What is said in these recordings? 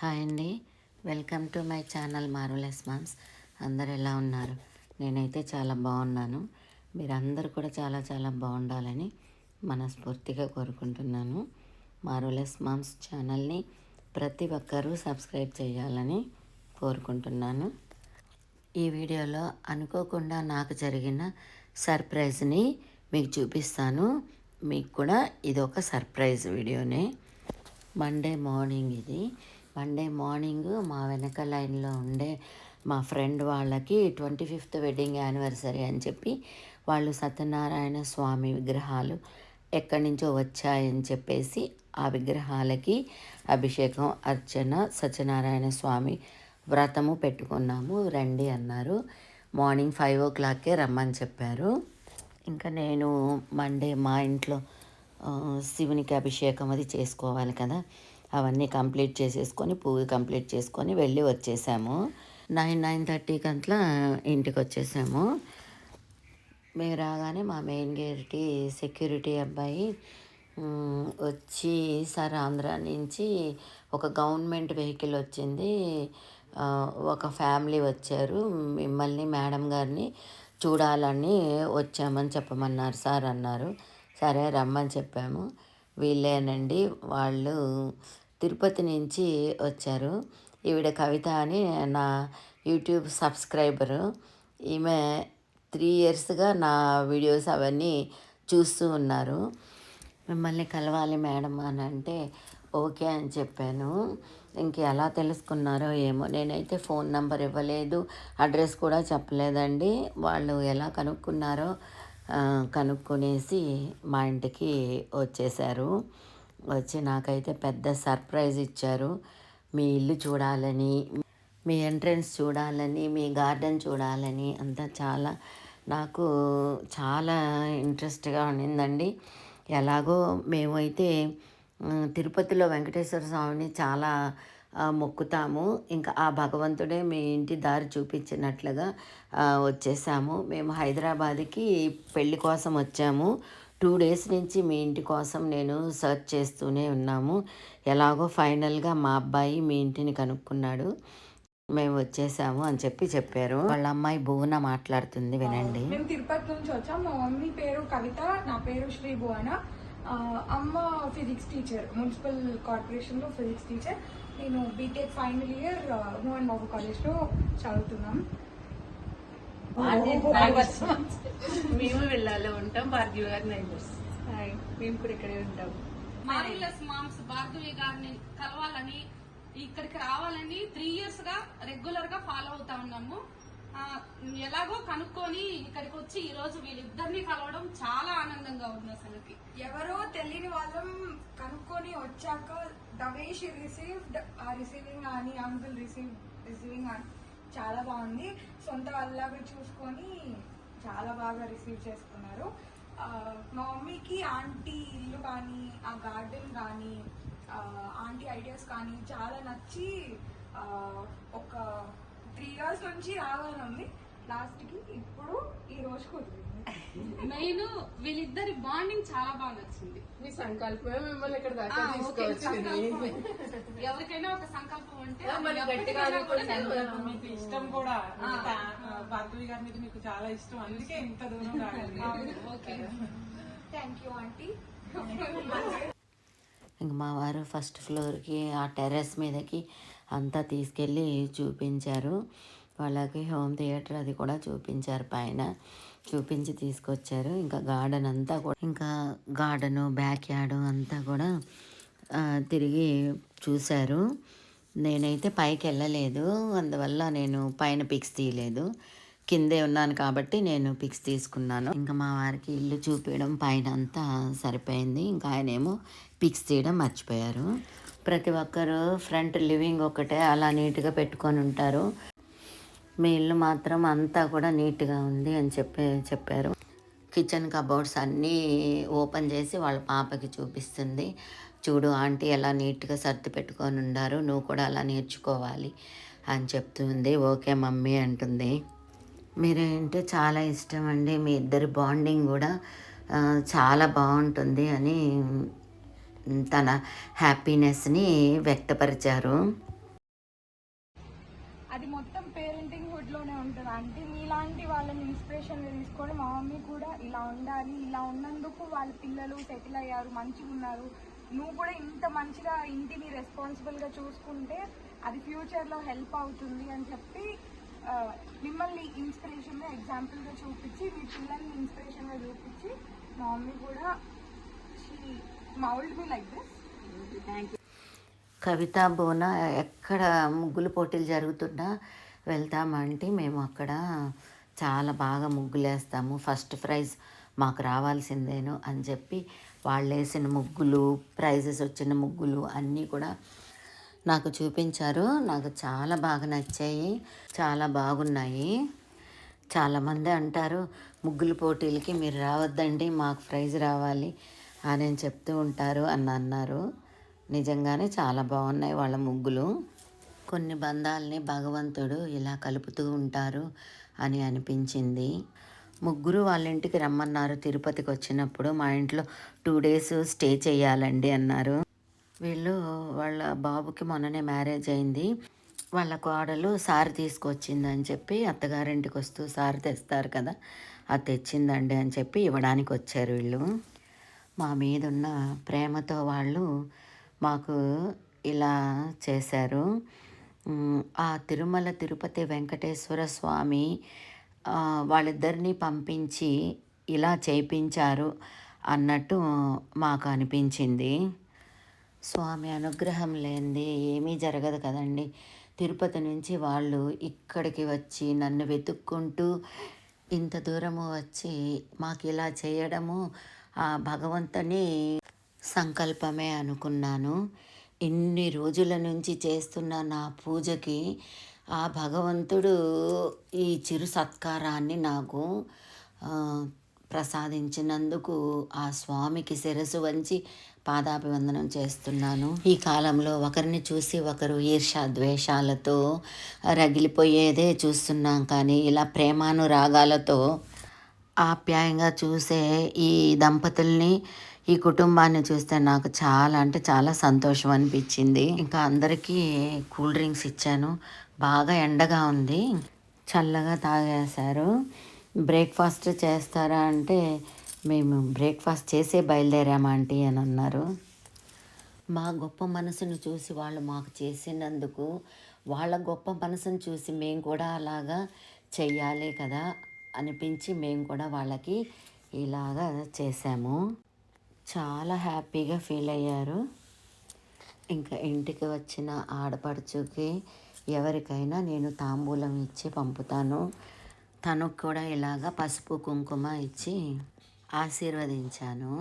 Hi అండి. Welcome to my channel marvellous moms. అందరు ఎలా ఉన్నారు? నేనైతే చాలా బాగున్నాను. మీరందరూ కూడా చాలా చాలా బాగుండాలని మనస్ఫూర్తిగా కోరుకుంటున్నాను. మారులెస్ మామ్స్ ఛానల్ని ప్రతి ఒక్కరూ సబ్స్క్రైబ్ చేయాలని కోరుకుంటున్నాను. ఈ వీడియోలో అనుకోకుండా నాకు జరిగిన సర్ప్రైజ్ని మీకు చూపిస్తాను. మీకు కూడా ఇది ఒక సర్ప్రైజ్ వీడియోనే. మండే మార్నింగ్ ఇది. మండే మార్నింగ్ మా వెనక లైన్లో ఉండే మా ఫ్రెండ్ వాళ్ళకి ట్వంటీ ఫిఫ్త్ వెడ్డింగ్ యానివర్సరీ అని చెప్పి వాళ్ళు సత్యనారాయణ స్వామి విగ్రహాలు ఎక్కడి నుంచో వచ్చాయని చెప్పేసి ఆ విగ్రహాలకి అభిషేకం అర్చన సత్యనారాయణ స్వామి వ్రతము పెట్టుకున్నాము. రండి అన్నారు. మార్నింగ్ ఫైవ్ ఓ క్లాక్కే రమ్మని చెప్పారు. ఇంకా నేను మండే మా ఇంట్లో శివునికి అభిషేకం అది చేసుకోవాలి కదా. అవన్నీ కంప్లీట్ చేసేసుకొని పూజ కంప్లీట్ చేసుకొని వెళ్ళి వచ్చేసాము. నైన్ నైన్ థర్టీకి అంతలా ఇంటికి వచ్చేసాము మేము రాగానే మా మెయిన్ గేట్కి సెక్యూరిటీ అబ్బాయి వచ్చి సార్ ఆంధ్ర నుంచి ఒక గవర్నమెంట్ వెహికల్ వచ్చింది. ఒక ఫ్యామిలీ వచ్చారు. మిమ్మల్ని మేడం గారిని చూడాలని వచ్చామని చెప్పమన్నారు సార్ అన్నారు. సరే రమ్మని చెప్పాము. వీళ్ళేనండి. వాళ్ళు తిరుపతి నుంచి వచ్చారు. ఈవిడ కవిత అని నా యూట్యూబ్ సబ్స్క్రైబరు. ఈమె త్రీ ఇయర్స్గా నా వీడియోస్ అవన్నీ చూస్తూ ఉన్నారు. మిమ్మల్ని కలవాలి మేడం అని అంటే ఓకే అని చెప్పాను. ఇంక ఎలా తెలుసుకున్నారో ఏమో. నేనైతే ఫోన్ నంబర్ ఇవ్వలేదు. అడ్రస్ కూడా చెప్పలేదండి. వాళ్ళు ఎలా కనుక్కున్నారో కనుక్కునేసి మా ఇంటికి వచ్చేసారు వచ్చి నాకైతే పెద్ద సర్ప్రైజ్ ఇచ్చారు. మీ ఇల్లు చూడాలని మీ ఎంట్రన్స్ చూడాలని మీ గార్డెన్ చూడాలని అంతా చాలా నాకు చాలా ఇంట్రెస్ట్గా ఉండిందండి. ఎలాగో మేమైతే తిరుపతిలో వెంకటేశ్వర స్వామిని చాలా మొక్కుతాము. ఇంకా ఆ భగవంతుడే మీ ఇంటి దారి చూపించినట్లుగా వచ్చేసాము. మేము హైదరాబాద్కి పెళ్ళి కోసం వచ్చాము. టూ డేస్ నుంచి మీ ఇంటి కోసం నేను సెర్చ్ చేస్తూనే ఉన్నాము. ఎలాగో ఫైనల్గా మా అబ్బాయి మీ ఇంటిని కనుక్కున్నాడు. మేము వచ్చేసాము అని చెప్పి చెప్పారు. వాళ్ళ అమ్మాయి భువన మాట్లాడుతుంది వినండి. మేము తిరుపతి నుంచి వచ్చాం మా మమ్మీ పేరు కవిత నా పేరు శ్రీ భువన. అమ్మ ఫిజిక్స్ టీచర్ మున్సిపల్ కార్పొరేషన్లో ఫిజిక్స్ టీచర్. నేను B Tech final year Mohan Babu కాలేజ్లో చదువుతున్నాం. మేము వెళ్ళాలి ఉంటాం భార్గవి గారి నైబర్స్ మేము కూడా ఇక్కడే ఉంటాం. మారిలస్ మామ్స్ భార్గవి గారిని కలవాలని ఇక్కడికి రావాలని త్రీ ఇయర్స్గా రెగ్యులర్గా ఫాలో అవుతా ఉన్నాము. ఎలాగో కనుక్కొని ఇక్కడికి వచ్చి ఈ రోజు వీళ్ళిద్దరిని కలవడం చాలా ఆనందంగా ఉంది అసలుకి. ఎవరో తెలియని వాళ్ళం కనుక్కొని వచ్చాక ద రిసీవ్డ్ ఆ రిసీవింగ్ అని అంకుల్ రిసీవ్ రిసీవింగ్ చాలా బాగుంది. సొంత వాళ్ళగా చూసుకొని చాలా బాగా రిసీవ్ చేసుకున్నారు. మా మమ్మీకి ఆంటీ ఇల్లు కానీ ఆ గార్డెన్ కానీ ఆంటీ ఐడియాస్ కానీ చాలా నచ్చి ఒక త్రీ ఇయర్స్ నుంచి రావాలని ఉంది. లాస్ట్కి ఇప్పుడు ఈ రోజు కుదిరింది మెయిన్ వీళ్ళిద్దరి బాండింగ్ చాలా బాగా నచ్చింది. మీ సంకల్పమే మిమ్మల్ని ఇక్కడ దాకా తీసుకొచ్చింది. ఎవరికైనా ఒక సంకల్పం ఉంటే. మీకు ఇష్టం కూడా. భార్గవి గారి మీద మీకు చాలా ఇష్టం. అందుకే ఇంత దూరం థ్యాంక్ యూ ఆంటీ. ఇంక మా వారు ఫస్ట్ ఫ్లోర్కి ఆ టెర్రస్ మీదకి అంతా తీసుకెళ్ళి చూపించారు. వాళ్ళకి హోమ్ థియేటర్ అది కూడా చూపించారు పైన. చూపించి తీసుకొచ్చారు. ఇంకా గార్డెన్ అంతా కూడా ఇంకా గార్డెను బ్యాక్ యార్డ్ అంతా కూడా తిరిగి చూశారు. నేనైతే పైకి వెళ్ళలేదు. అందువల్ల నేను పైన పిక్స్ తీయలేదు. కిందే ఉన్నాను కాబట్టి నేను పిక్స్ తీసుకున్నాను. ఇంకా మా వారికి ఇల్లు చూపించడం పైన అంతా సరిపోయింది. ఇంకా ఆయన ఏమో పిక్స్ తీయడం మర్చిపోయారు. ప్రతి ఒక్కరు ఫ్రంట్ లివింగ్ ఒకటే అలా నీట్గా పెట్టుకొని ఉంటారు. మీ ఇల్లు మాత్రం అంతా కూడా నీట్గా ఉంది అని చెప్పి చెప్పారు. కిచెన్ కబోర్డ్స్ అన్నీ ఓపెన్ చేసి వాళ్ళ పాపకి చూపిస్తుంది. చూడు ఆంటీ ఎలా నీట్గా సర్ది పెట్టుకొని ఉండారు నువ్వు కూడా అలా నేర్చుకోవాలి అని చెప్తుంది. ఓకే మమ్మీ అంటుంది. మీరేంటే చాలా ఇష్టం అండి మీ ఇద్దరి బాండింగ్ కూడా చాలా బాగుంటుంది అని తన హ్యాపీనెస్ని వ్యక్తపరిచారు. అది మొత్తం పేరెంటింగ్ హుడ్లోనే ఉంటుంది. అంటే మీలాంటి వాళ్ళని ఇన్స్పిరేషన్ తీసుకొని మా మమ్మీ కూడా ఇలా ఉండాలి ఇలా ఉన్నందుకు వాళ్ళ పిల్లలు సెటిల్ అయ్యారు మంచిగా ఉన్నారు. నువ్వు కూడా ఇంత మంచిగా ఇంటిని రెస్పాన్సిబుల్గా చూసుకుంటే అది ఫ్యూచర్లో హెల్ప్ అవుతుంది అని చెప్పి మిమ్మల్ని ఇన్స్పిరేషన్గా ఎగ్జాంపుల్గా చూపించి మీ పిల్లల్ని ఇన్స్పిరేషన్గా చూపించి మా మమ్మీ కూడా మౌల్డ్ మీ లైక్ దిస్ కవిత బోన ఎక్కడ ముగ్గులు పోటీలు జరుగుతున్నా వెళ్తామంటే మేము అక్కడ చాలా బాగా ముగ్గులేస్తాము. ఫస్ట్ ప్రైజ్ మాకు రావాల్సిందేను అని చెప్పి వాళ్ళు వేసిన ముగ్గులు ప్రైజెస్ వచ్చిన ముగ్గులు అన్నీ కూడా నాకు చూపించారు. నాకు చాలా బాగా నచ్చాయి. చాలా బాగున్నాయి. చాలామంది అంటారు ముగ్గులు పోటీలకి మీరు రావద్దండి మాకు ప్రైజ్ రావాలి. అని చెప్తూ ఉంటారు అని అన్నారు. నిజంగానే చాలా బాగున్నాయి వాళ్ళ ముగ్గులు. కొన్ని బంధాలని భగవంతుడు ఇలా కలుపుతూ ఉంటారు అని అనిపించింది. ముగ్గురు వాళ్ళ ఇంటికి రమ్మన్నారు తిరుపతికి వచ్చినప్పుడు. మా ఇంట్లో టూ డేస్ స్టే చేయాలండి అన్నారు. వీళ్ళు వాళ్ళ బాబుకి మొన్ననే మ్యారేజ్ అయింది. వాళ్ళ కోడలు సారి తీసుకొచ్చిందని చెప్పి అత్తగారింటికి వస్తూ సారి తెస్తారు కదా అది తెచ్చిందండి అని చెప్పి ఇవ్వడానికి వచ్చారు వీళ్ళు. మా మీద ఉన్న ప్రేమతో వాళ్ళు మాకు ఇలా చేశారు. ఆ తిరుమల తిరుపతి వెంకటేశ్వర స్వామి వాళ్ళిద్దరిని పంపించి ఇలా చేయించారు అన్నట్టు మాకు అనిపించింది. స్వామి అనుగ్రహం లేనిది ఏమీ జరగదు కదండి. తిరుపతి నుంచి వాళ్ళు ఇక్కడికి వచ్చి నన్ను వెతుక్కుంటూ ఇంత దూరము వచ్చి మాకు ఇలా చేయడము ఆ భగవంతుని సంకల్పమే అనుకున్నాను. ఇన్ని రోజుల నుంచి చేస్తున్న నా పూజకి ఆ భగవంతుడు ఈ చిరు సత్కారాన్ని నాకు ప్రసాదించినందుకు ఆ స్వామికి శిరసు వంచి పాదాభివందనం చేస్తున్నాను. ఈ కాలంలో ఒకరిని చూసి ఒకరు ఈర్ష ద్వేషాలతో రగిలిపోయేదే చూస్తున్నాం కానీ ఇలా ప్రేమానురాగాలతో ఆప్యాయంగా చూసే ఈ దంపతుల్ని ఈ కుటుంబాన్ని చూస్తే నాకు చాలా అంటే చాలా సంతోషం అనిపించింది. ఇంకా అందరికీ కూల్ డ్రింక్స్ ఇచ్చాను. బాగా ఎండగా ఉంది. చల్లగా తాగేశారు. బ్రేక్ఫాస్ట్ చేస్తారా అంటే మేము బ్రేక్ఫాస్ట్ చేసే బయలుదేరామా ఆంటీ అని అన్నారు. మా గొప్ప మనసును చూసి వాళ్ళు మాకు చేసినందుకు వాళ్ళ గొప్ప మనసును చూసి మేము కూడా అలాగా చెయ్యాలి కదా. అనిపించి మేము కూడా వాళ్ళకి ఇలాగా చేసాము. చాలా హ్యాపీగా ఫీల్ అయ్యారు. ఇంకా ఇంటికి వచ్చిన ఆడపడుచుకి ఎవరికైనా నేను తాంబూలం ఇచ్చి పంపుతాను. తనకు కూడా ఇలాగ పసుపు కుంకుమ ఇచ్చి ఆశీర్వదించాను.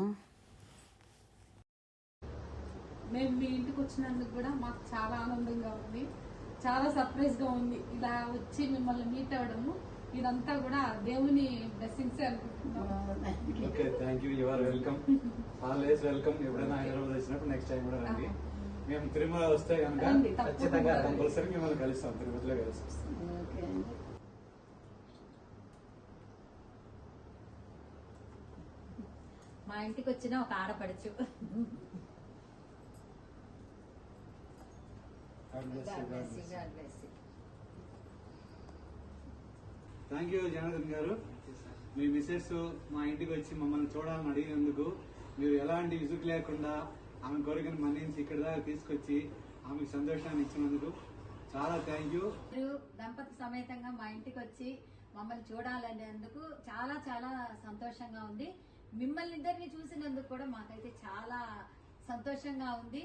మేము మీ ఇంటికి వచ్చినందుకు కూడా మాకు చాలా ఆనందంగా ఉంది. చాలా సర్ప్రైజ్గా ఉంది. ఇలా వచ్చి మిమ్మల్ని మీట్ అవ్వడము. ఇదంతా కూడా దేవుని blessings okay thank you your welcome always welcome ఎప్పుడైనా హైదరాబాద్ వచ్చినప్పుడు నెక్స్ట్ టైం కూడా రండి. మేము తిరుమల వస్తే కనుక ఖచ్చితంగా. కంపల్సరీ మిమ్మల్ని కలుస్తాం తిరుపతిలో కలిసి మా ఇంటికి వచ్చిన ఒక ఆడపడుచు. థ్యాంక్ యూ జనార్దన్ గారు. మీ మిసెస్ మా ఇంటికి వచ్చి మమ్మల్ని చూడాలని అడిగినందుకు మీరు ఎలాంటి విసుగు లేకుండా ఆమె కోరికను మన్నించి ఇక్కడ దాకా తీసుకొచ్చి ఆమెకు సంతోషాన్ని ఇచ్చినందుకు చాలా థ్యాంక్ యూ మీరు దంపతి సమేతంగా మా ఇంటికి వచ్చి మమ్మల్ని చూడాలనేందుకు చాలా చాలా సంతోషంగా ఉంది. మిమ్మల్ని ఇద్దరిని చూసినందుకు కూడా మాకైతే చాలా సంతోషంగా ఉంది.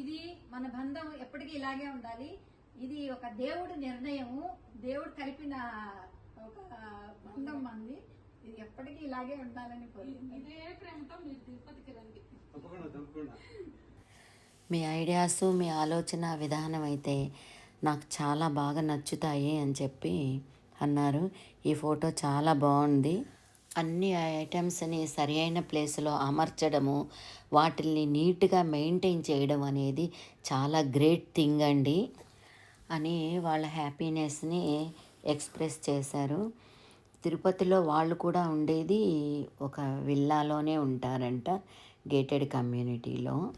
ఇది మన బంధం ఎప్పటికీ ఇలాగే ఉండాలి. ఇది ఒక దేవుడి నిర్ణయము. దేవుడు కలిపిన ఒక మంది. ఇది ఎప్పటికీ ఇలాగే ఉండాలని కోరుకుంటున్నాను ఇదే ప్రేమతో మీరు తిరుపతికి రండి తప్పకుండా తప్పకుండా. మీ ఐడియాస్ మీ ఆలోచన విధానం అయితే నాకు చాలా బాగా నచ్చుతాయి అని చెప్పి అన్నారు. ఈ ఫోటో చాలా బాగుంది. అన్ని ఐటమ్స్ని సరి అయిన ప్లేస్లో అమర్చడము వాటిల్ని నీట్గా మెయింటైన్ చేయడం అనేది చాలా గ్రేట్ థింగ్ అండి. అని వాళ్ళ హ్యాపీనెస్ని ఎక్స్ప్రెస్ చేశారు. తిరుపతిలో వాళ్ళు కూడా ఉండేది ఒక విల్లాలోనే ఉంటారంట గేటెడ్ కమ్యూనిటీలో.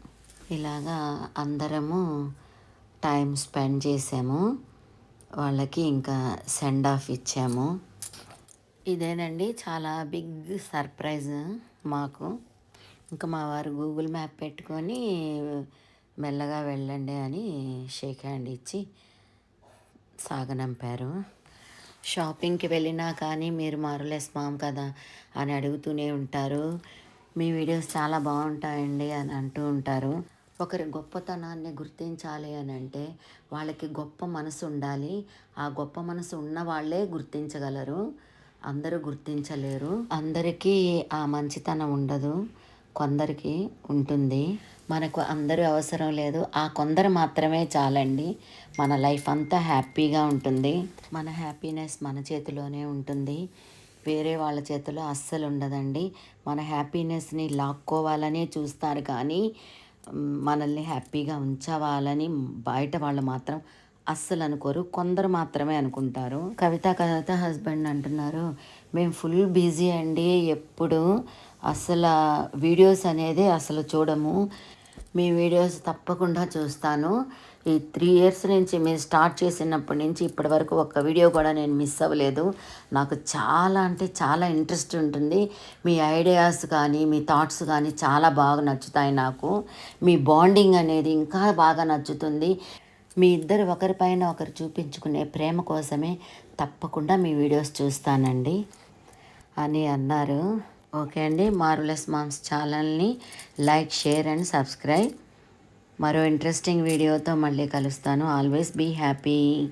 ఇలాగా అందరము టైం స్పెండ్ చేసాము. వాళ్ళకి ఇంకా సెండ్ ఆఫ్ ఇచ్చాము. ఇదేనండి చాలా బిగ్ సర్ప్రైజ్ మాకు. ఇంకా మా వారు గూగుల్ మ్యాప్ పెట్టుకొని మెల్లగా వెళ్ళండి అని షేక్ హ్యాండ్ ఇచ్చి సాగనంపారు. షాపింగ్కి వెళ్ళినా కానీ మీరు మారులెస్ మామ్ కదా అని అడుగుతూనే ఉంటారు. మీ వీడియోస్ చాలా బాగుంటాయండి అని అంటూ ఉంటారు. ఒకరి గొప్పతనాన్ని గుర్తించాలి అని అంటే వాళ్ళకి గొప్ప మనసు ఉండాలి. ఆ గొప్ప మనసు ఉన్న వాళ్ళే గుర్తించగలరు. అందరూ గుర్తించలేరు. అందరికీ ఆ మంచితనం ఉండదు. కొందరికి ఉంటుంది. మనకు అందరూ అవసరం లేదు. ఆ కొందరు మాత్రమే చాలండి. మన లైఫ్ అంతా హ్యాపీగా ఉంటుంది. మన హ్యాపీనెస్ మన చేతిలోనే ఉంటుంది. వేరే వాళ్ళ చేతిలో అస్సలు ఉండదండి. మన హ్యాపీనెస్ని లాక్కోవాలనే చూస్తారు కానీ మనల్ని హ్యాపీగా ఉంచవాలని బయట వాళ్ళు మాత్రం అస్సలు అనుకోరు. కొందరు మాత్రమే అనుకుంటారు. కవిత కవిత హస్బెండ్ అంటున్నారు మేము ఫుల్ బిజీ అండి. ఎప్పుడు అసలు వీడియోస్ అనేది అసలు చూడము. మీ వీడియోస్ తప్పకుండా చూస్తాను. ఈ త్రీ ఇయర్స్ నుంచి మీరు స్టార్ట్ చేసినప్పటి నుంచి ఇప్పటి వరకు ఒక్క వీడియో కూడా నేను మిస్ అవ్వలేదు. నాకు చాలా అంటే చాలా ఇంట్రెస్ట్ ఉంటుంది. మీ ఐడియాస్ కానీ మీ థాట్స్ కానీ చాలా బాగా నచ్చుతాయి నాకు. మీ బాండింగ్ అనేది ఇంకా బాగా నచ్చుతుంది. మీ ఇద్దరు ఒకరిపైన ఒకరు చూపించుకునే ప్రేమ కోసమే తప్పకుండా మీ వీడియోస్ చూస్తానండి. అని అన్నారు. ఓకే అండి. మార్వలెస్ మామ్స్ ఛానల్ని లైక్ షేర్ అండ్ సబ్స్క్రైబ్. మరో ఇంట్రెస్టింగ్ వీడియోతో మళ్ళీ కలుస్తాను. Always be happy.